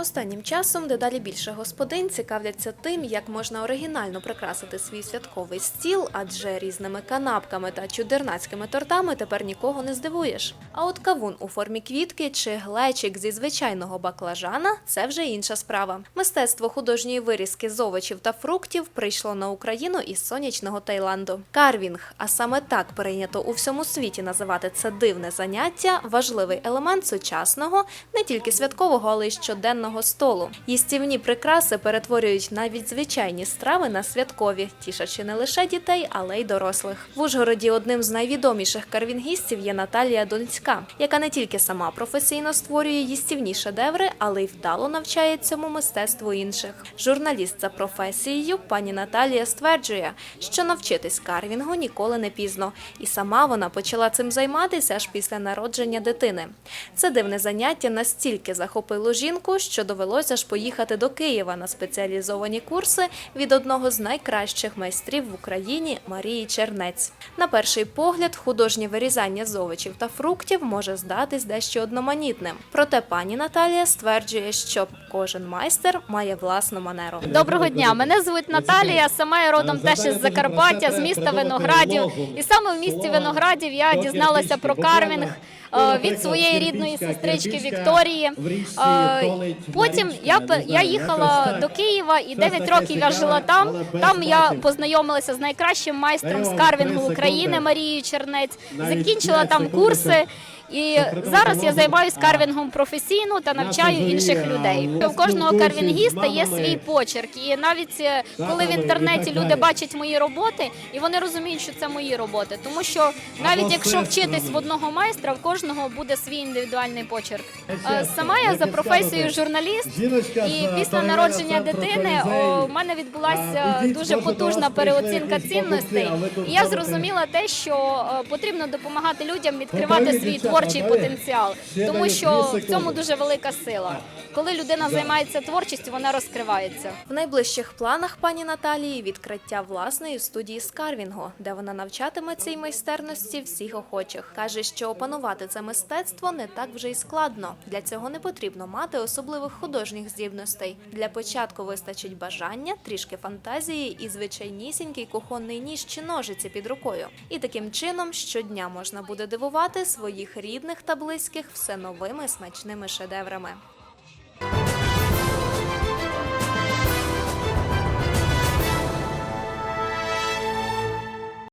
Останнім часом дедалі більше господин цікавляться тим, як можна оригінально прикрасити свій святковий стіл, адже різними канапками та чудернацькими тортами тепер нікого не здивуєш. А от кавун у формі квітки чи глечик зі звичайного баклажана це вже інша справа. Мистецтво художньої вирізки з овочів та фруктів прийшло на Україну із сонячного Таїланду. Карвінг, а саме так прийнято у всьому світі називати це дивне заняття, важливий елемент сучасного, не тільки святкового, але й щоденного столу. Їстівні прикраси перетворюють навіть звичайні страви на святкові, тішачи не лише дітей, але й дорослих. В Ужгороді одним з найвідоміших карвінгістів є Наталія Донська, яка не тільки сама професійно створює їстівні шедеври, але й вдало навчає цьому мистецтву інших. Журналіст за професією пані Наталія стверджує, що навчитись карвінгу ніколи не пізно, і сама вона почала цим займатися аж після народження дитини. Це дивне заняття настільки захопило жінку, що довелося ж поїхати до Києва на спеціалізовані курси від одного з найкращих майстрів в Україні Марії Чернець. На перший погляд, художнє вирізання з овочів та фруктів може здатись дещо одноманітним. Проте пані Наталія стверджує, що кожен майстер має власну манеру. Доброго дня. Мене звуть Наталія. Сама я родом теж із Закарпаття, з міста Виноградів. І саме в місті Виноградів я дізналася про карвінг е, від своєї рідної сестрички Вікторії. Е, Потім я я їхала до Києва і 9 років я жила там. Там я познайомилася з найкращим майстром з карвінгу України Марією Чернець. Закінчила там курси. І зараз я займаюся карвінгом професійно та навчаю інших людей. У кожного карвінгіста є свій почерк, і навіть е, коли в інтернеті люди бачать мої роботи, і вони розуміють, що це мої роботи, тому що навіть якщо вчитись в одного майстра, в кожного буде свій індивідуальний почерк. Е, Сама я за професією журналіст, і після народження дитини в мене відбулася дуже потужна переоцінка цінностей. І я зрозуміла те, що е, потрібно допомагати людям відкривати свій творчий потенціал, тому що в цьому дуже велика сила. Коли людина займається творчістю, вона розкривається. В найближчих планах пані Наталії відкриття власної студії з карвінгу, де вона навчатиме цій майстерності всіх охочих. каже, що опанувати це мистецтво не так вже й складно. Для цього не потрібно мати особливих художніх здібностей. Для початку вистачить бажання, трішки фантазії і звичайнісінький кухонний ніж чи ножиці під рукою. І таким чином щодня можна буде дивувати своїх рідних та близьких все новими смачними шедеврами.